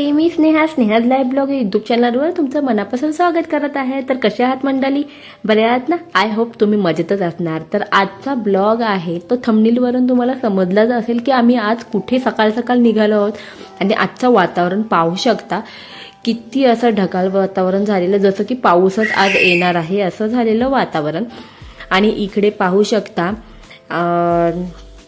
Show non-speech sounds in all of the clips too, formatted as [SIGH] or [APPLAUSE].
मंडळी मी Sneha Sneha's live blog YouTube चॅनलवर तुमचं मनापासून स्वागत करत आहे. तर कसे आहात मंडळी? बरे आहात ना? आय होप तुम्ही मजेतच असणार. तर आजचा ब्लॉग आहे तो थमनीलवरून तुम्हाला समजलाच असेल की आम्ही आज कुठे सकाळ सकाळ निघालो आहोत आणि आजचं वातावरण पाहू शकता. किती असं ढगाळ वातावरण झालेलं जसं की पाऊसच आज येणार आहे असं झालेलं वातावरण. आणि इकडे पाहू शकता आ...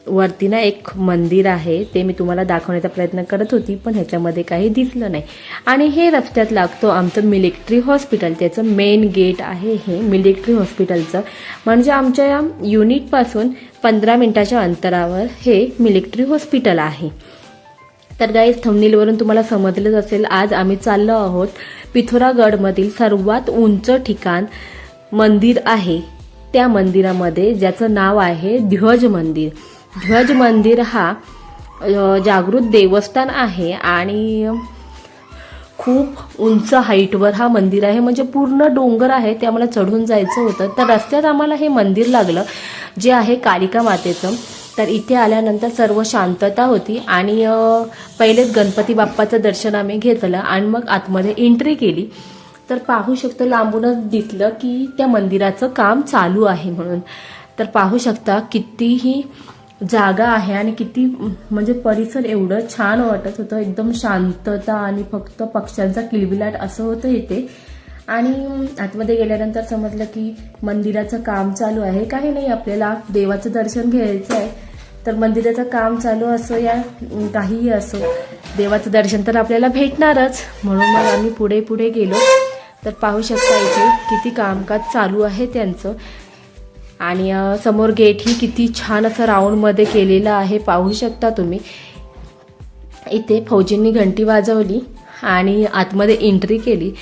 वरती ना एक मंदिर आहे ते मी तुम्हाला दाखवण्याचा प्रयत्न करत होती पण ह्याच्यामध्ये काही दिसलं नाही. आणि हे रस्त्यात लागतो आमचं मिलिटरी हॉस्पिटल त्याचं मेन गेट आहे हे मिलिटरी हॉस्पिटलचं. म्हणजे आमच्या या युनिटपासून पंधरा मिनिटाच्या अंतरावर हे मिलिटरी हॉस्पिटल आहे. तर गाईज थंबनीलवरून तुम्हाला समजलंच असेल आज आम्ही चाललो आहोत पिथोरागडमधील सर्वात उंच ठिकाण मंदिर आहे. त्या मंदिरामध्ये ज्याचं नाव आहे ध्वज मंदिर. ध्वज मंदिर हा जागृत देवस्थान आहे आणि खूप उंच हाईटवर हा मंदिर आहे. म्हणजे पूर्ण डोंगर आहे ते आम्हाला चढून जायचं होतं. तर रस्त्यात आम्हाला हे मंदिर लागलं जे आहे कालिका मातेचं. तर इथे आल्यानंतर सर्व शांतता होती आणि पहिलेच गणपती बाप्पाचं दर्शन आम्ही घेतलं आणि मग आतमध्ये एंट्री केली. तर पाहू शकतो लांबूनच दिसलं की त्या मंदिराचं काम चालू आहे म्हणून. तर पाहू शकता कितीही जागा आहे आणि किती म्हणजे परिसर एवढं छान वाटत होतं. एकदम शांतता आणि फक्त पक्ष्यांचा किलबिलाट असं होतं इथे. आणि आतमध्ये गेल्यानंतर समजलं की मंदिराचं काम चालू आहे. काही नाही आपल्याला देवाचं दर्शन घ्यायचं आहे. तर मंदिराचं काम चालू असो या काहीही असो देवाचं दर्शन तर आपल्याला भेटणारच. म्हणून मग आम्ही पुढे पुढे गेलो. तर पाहू शकता इथे किती कामकाज चालू आहे त्यांचं. आणि समोर गेट ही किती छान असं राऊंडमध्ये केलेलं आहे. पाहू शकता तुम्ही. इथे फौजींनी घंटी वाजवली आणि आतमध्ये एंट्री केली.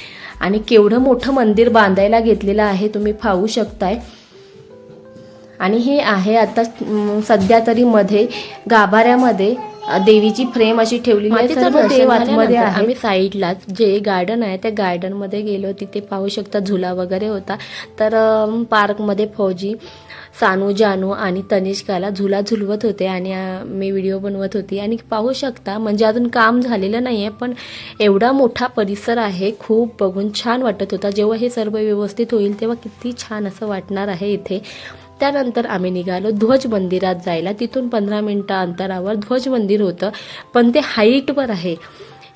आणि केवढं मोठं मंदिर बांधायला घेतलेलं आहे तुम्ही पाहू शकताय. आणि हे आहे आता सध्या तरी मध्ये गाभाऱ्यामध्ये देवीची फ्रेम अशी आहे. आम्ही साईडलाच जे गार्डन आहे त्या गार्डनमध्ये गेलो. तिथे पाहू शकता झुला वगैरे होता. तर पार्कमध्ये फौजी सानू जानू आणि तनिष्काला झुला झुलवत होते आणि मी व्हिडिओ बनवत होती. आणि पाहू शकता म्हणजे अजून काम झालेलं नाही आहे पण एवढा मोठा परिसर आहे खूप बघून छान वाटत होता. जेव्हा हे सर्व व्यवस्थित होईल तेव्हा किती छान असं वाटणार आहे इथे. त्यानंतर आम्ही निघालो ध्वज मंदिरात जायला. तिथून पंधरा मिनटं अंतरावर ध्वज मंदिर होतं. पण ते हाईटवर आहे.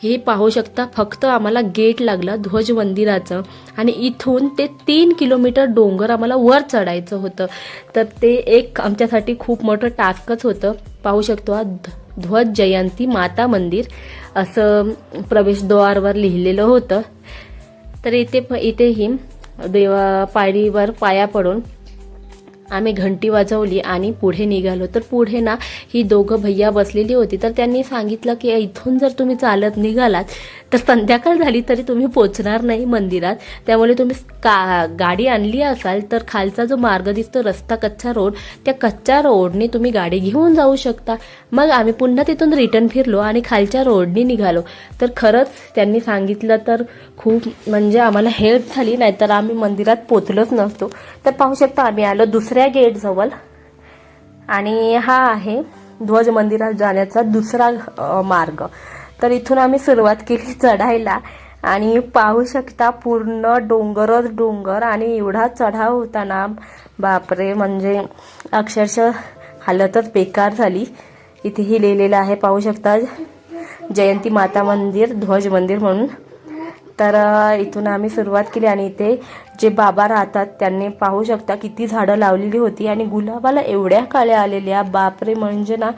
हे पाहू शकता फक्त आम्हाला गेट लागलं ध्वज मंदिराचं. आणि इथून ते तीन किलोमीटर डोंगर आम्हाला वर चढायचं होतं. तर ते एक आमच्यासाठी खूप मोठं टास्कच होतं. पाहू शकतो हा ध- ध्वज जयंती माता मंदिर. असं प्रवेशद्वारवर लिहिलेलं होतं. तर इथे प- इथेही देवा पायरीवर पाया पडून आम्ही घंटी वाजवली आणि पुढे निघालो. तर पुढे ना ही दोघं भैया बसलेली होती. तर त्यांनी सांगितलं की इथून जर तुम्ही चालत निघालात तर संध्याकाळ झाली तरी तुम्ही पोचणार नाही मंदिरात. त्यामुळे तुम्ही का गाडी आणली असाल तर खालचा जो मार्ग दिसतो रस्ता कच्चा रोड त्या कच्च्या रोडने तुम्ही गाडी घेऊन जाऊ शकता. मग आम्ही पुन्हा तिथून रिटर्न फिरलो आणि खालच्या रोडने निघालो. तर खरंच त्यांनी सांगितलं तर खूप म्हणजे आम्हाला हेल्प झाली नाहीतर आम्ही मंदिरात पोचलोच नसतो. तर पाहू शकता आम्ही आलो दुसऱ्या गेटजवळ आणि हा आहे ध्वज मंदिरात जाण्याचा दुसरा मार्ग. तर इथून आम्ही सुरुवात केली [LAUGHS] चढायला. आणि पाहू शकता पूर्ण डोंगरच डोंगर आणि एवढा चढाव होता ना बापरे म्हणजे अक्षरशः हालतच बेकार झाली. इथेही लिहिलेलं आहे पाहू शकता जयंती माता मंदिर ध्वज मंदिर म्हणून. तर इथून आम्ही सुरुवात केली आणि इथे जे बाबा राहतात त्यांनी पाहू शकता किती झाडं लावलेली होती आणि गुलाबाला एवढ्या काळ्या आलेल्या बापरे म्हणजे ना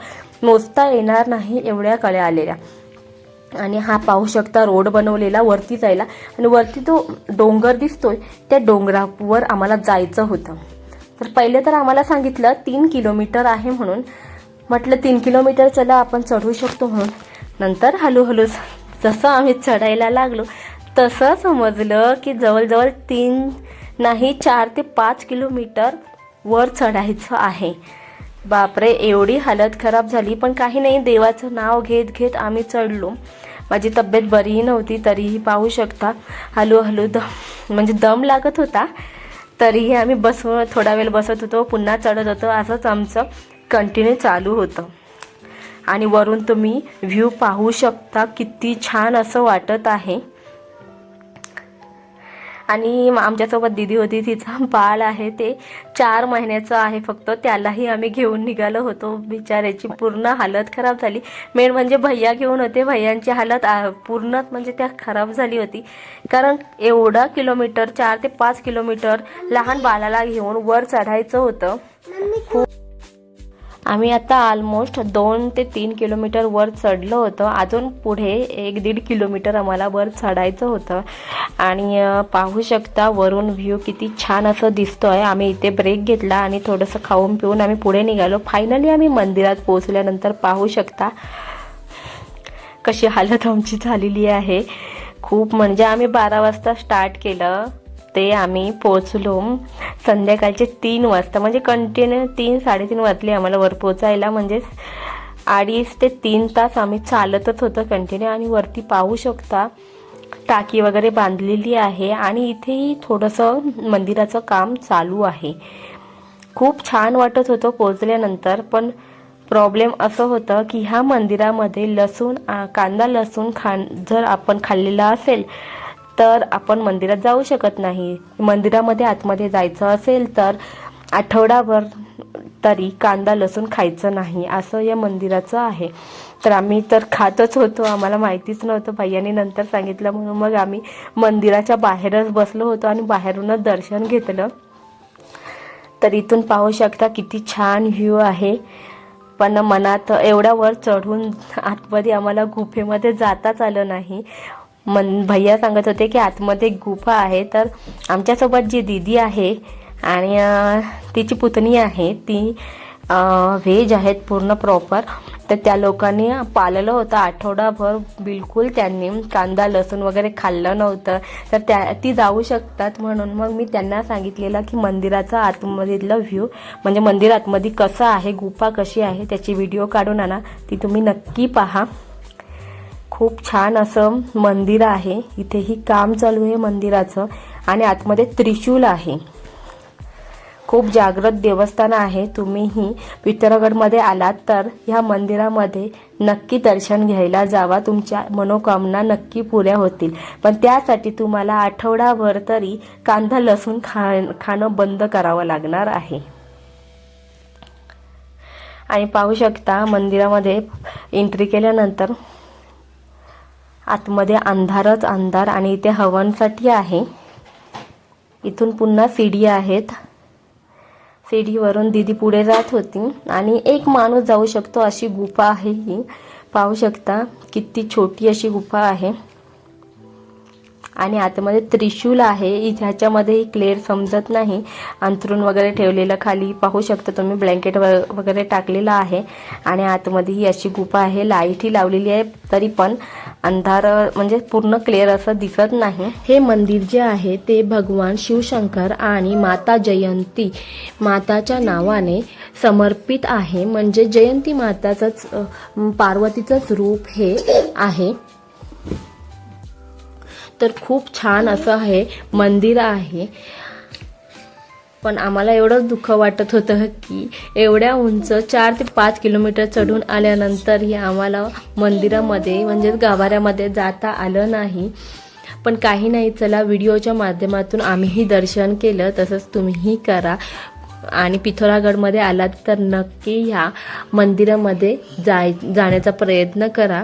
मोजता येणार नाही एवढ्या काळ्या आलेल्या. आणि हा पाहू शकता रोड बनवलेला वरती जायला आणि वरती तो डोंगर दिसतोय त्या डोंगरावर आम्हाला जायचं होतं. तर पहिले तर आम्हाला सांगितलं तीन किलोमीटर आहे म्हणून. म्हटलं तीन किलोमीटर चला आपण चढू शकतो म्हणून. नंतर हळूहळू जसं आम्ही चढायला लागलो तसं समजलं की जवळजवळ तीन नाही चार ते पाच किलोमीटर वर चढायचं आहे. बापरे एवढी हालत खराब झाली पण काही नाही देवाचं नाव घेत घेत आम्ही चढलो. माझी तब्येत बरीही नव्हती तरीही पाहू शकता. हळूहळू दम म्हणजे दम लागत होता तरीही आम्ही बसव थोडा वेळ बसत होतो पुन्हा चढत होतो असंच आमचं कंटिन्यू चालू होतं. आणि वरून तुम्ही व्ह्यू पाहू शकता किती छान असं वाटत आहे. आणि आमच्यासोबत दिदी होती तिचा बाळ आहे ते चार महिन्याचं आहे फक्त. त्यालाही आम्ही घेऊन निघालो होतो. बिचाऱ्याची पूर्ण हालत खराब झाली. मेन म्हणजे भैया घेऊन होते. भैयांची हालत पूर्ण म्हणजे त्या खराब झाली होती. कारण एवढा किलोमीटर चार ते पाच किलोमीटर लहान बाळाला घेऊन वर चढायचं होतं. खूप आम्ही आता ऑलमोस्ट दोन ते तीन किलोमीटर वर चढलो होतो. अजून पुढे एक दीड किलोमीटर आम्हाला वर चढायचं होतं. आणि पाहू शकता वरून व्ह्यू किती छान असं दिसतो आहे आम्ही इथे ब्रेक घेतला आणि थोडंसं खाऊन पिऊन आम्ही पुढे निघालो. फायनली आम्ही मंदिरात पोहोचल्यानंतर पाहू शकता कशी हालत आमची झालेली आहे. खूप म्हणजे आम्ही बारा वाजता स्टार्ट केलं. ते आम्ही पोचलो संध्याकाळचे तीन वाजता म्हणजे कंटिन्यू तीन साडेतीन वाजले आम्हाला वर पोचायला म्हणजे अडीच ते तीन तास आम्ही चालतच होतो कंटिन्यू आणि वरती पाहू शकता टाकी वगैरे बांधलेली आहे आणि इथेही थोडंसं मंदिराचं काम चालू आहे. खूप छान वाटत होतं पोचल्यानंतर पण प्रॉब्लेम असं होतं की ह्या मंदिरामध्ये लसूण कांदा लसूण खाण जर आपण खाल्लेला असेल तर आपण मंदिरात जाऊ शकत नाही. मंदिरामध्ये आतमध्ये जायचं असेल तर आठवडाभर तरी कांदा लसूण खायचं नाही. असं या मंदिराचं आहे. तर आम्ही तर खातच होतो. आम्हाला माहितीच नव्हतं. भैयाने नंतर सांगितलं म्हणून मग आम्ही मंदिराच्या बाहेरच बसलो होतो आणि बाहेरूनच दर्शन घेतलं. तर इथून पाहू शकता किती छान व्ह्यू आहे. पण मनात एवढ्या वर चढून आतमध्ये आम्हाला गुफेमध्ये जाताच आलं नाही. मन भैया सांगत होते की आतमध्ये एक गुफा आहे तर आमच्यासोबत जी दीदी आहे आणि तिची पुतणी आहे ती व्हेज आहेत पूर्ण प्रॉपर. तर त्या लोकांनी पाळलं होतं. आठवडाभर बिलकुल त्यांनी कांदा लसूण वगैरे खाल्लं नव्हतं. तर त्या ती जाऊ शकतात म्हणून मग मी त्यांना सांगितलेलं की मंदिराचा आतमधीतलं व्ह्यू म्हणजे मंदिर आतमध्ये कसं आहे गुफा कशी आहे त्याची व्हिडिओ काढून आणा. ती तुम्ही नक्की पहा. खूप छान असं मंदिर आहे. इथेही काम चालू आहे मंदिराचं आणि आतमध्ये त्रिशूल आहे. खूप जागृत देवस्थान आहे. तुम्हीही पितरगडमध्ये आलात तर ह्या मंदिरामध्ये नक्की दर्शन घ्यायला जावा. तुमच्या मनोकामना नक्की पुऱ्या होतील. पण त्यासाठी तुम्हाला आठवडाभर तरी कांदा लसूण खा खाणं बंद करावं लागणार आहे. आणि पाहू शकता मंदिरामध्ये एंट्री केल्यानंतर आतमध्ये अंधारच अंधार आणि इथे हवनसाठी आहे. इथून पुन्हा सीडी आहेत. सीडीवरून दीदी पुढे जात होती आणि एक माणूस जाऊ शकतो अशी गुफा आहे ही. पाहू शकता किती छोटी अशी गुफा आहे. आणि आतमध्ये त्रिशूल आहे. ह्याच्यामध्येही ह्याच्यामध्ये क्लिअर समजत नाही. अंथरूण वगैरे ठेवलेलं खाली पाहू शकता तुम्ही. ब्लँकेट वगैरे टाकलेलं आहे. आणि आतमध्ये ही अशी गुफा आहे. लाईटही लावलेली आहे. तरी पण अंधार म्हणजे पूर्ण क्लिअर असं दिसत नाही. हे मंदिर जे आहे ते भगवान शिवशंकर आणि माता जयंती माताच्या नावाने समर्पित आहे. म्हणजे जयंती माताचंच पार्वतीचंच रूप हे आहे. तर खूप छान असं आहे. मंदिर आहे. पण आम्हाला एवढं दुःख वाटत होतं की एवढ्या उंच चार ते पाच किलोमीटर चढून आल्यानंतरही आम्हाला मंदिरामध्ये म्हणजेच गाभाऱ्यामध्ये जाता आलं नाही. पण काही नाही चला व्हिडिओच्या माध्यमातून आम्हीही दर्शन केलं तसंच तुम्हीही करा. आणि पिथोरागडमध्ये आलात तर नक्की ह्या मंदिरामध्ये जाय जाण्याचा प्रयत्न करा.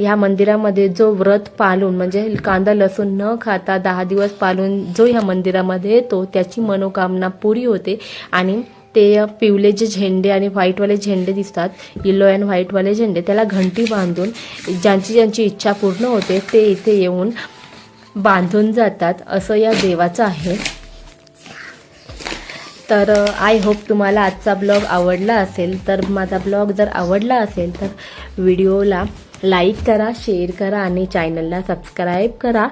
ह्या मंदिरामध्ये जो व्रत पाळून म्हणजे कांदा लसूण न खाता दहा दिवस पाळून जो ह्या मंदिरामध्ये येतो त्याची मनोकामना पुरी होते. आणि ते पिवले जे झेंडे आणि व्हाईटवाले झेंडे दिसतात येलो अँड व्हाईटवाले झेंडे त्याला घंटी बांधून ज्यांची ज्यांची इच्छा पूर्ण होते ते इथे येऊन बांधून जातात. असं या देवाचं आहे. तर आय होप तुम्हाला आजचा ब्लॉग आवडला असेल. तर माझा ब्लॉग जर आवडला असेल तर व्हिडिओला लाईक करा शेअर करा आणि चॅनलला सबस्क्राईब करा.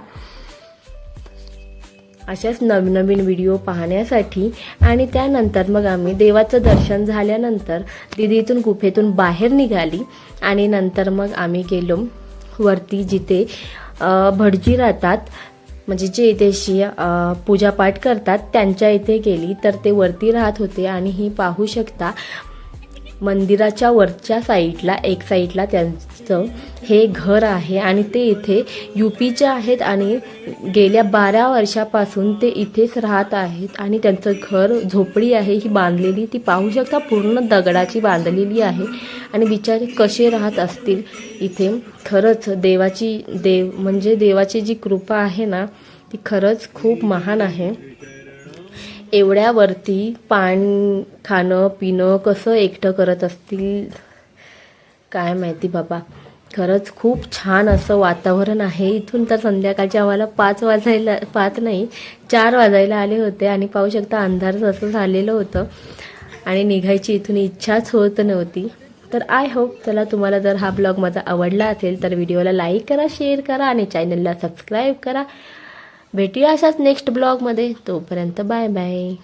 अशाच नवीन नवीन व्हिडिओ पाहण्यासाठी आणि त्यानंतर मग आम्ही देवाचं दर्शन झाल्यानंतर दिदीतून गुफेतून बाहेर निघाली आणि नंतर मग आम्ही गेलो वरती जिथे भटजी राहतात. म्हणजे जे इथेशी पूजापाठ करतात त्यांच्या इथे गेली. तर ते वरती राहत होते आणि ही पाहू शकता मंदिराच्या वरच्या साईडला एक साईडला त्यांचं हे घर आहे आणि ते इथे युपीचे आहेत आणि गेल्या बारा वर्षापासून ते इथेच राहत आहेत आणि त्यांचं घर झोपडी आहे. ही बांधलेली ती पाहू शकता पूर्ण दगडाची बांधलेली आहे आणि बिचारे कसे राहत असतील इथे. खरंच देवाची देव म्हणजे देवाची जी कृपा आहे ना ती खरंच खूप महान आहे. एवढ्यावरती पान खाणं पिणं कसं एकटं करत असतील? काय माहिती बाबा. खरंच खूप छान असं वातावरण आहे. इथून तर संध्याकाळच्या आम्हाला पाच वाजायला पाच नाही चार वाजायला आले होते आणि पाहू शकता अंधारच असं झालेलं होतं. आणि निघायची इथून इच्छाच होत नव्हती. तर आय होप चला तुम्हाला जर हा ब्लॉग माझा आवडला असेल तर व्हिडिओला लाईक करा शेअर करा आणि चॅनलला सबस्क्राईब करा. भेटूया अशाच नेक्स्ट ब्लॉगमध्ये तोपर्यंत बाय बाय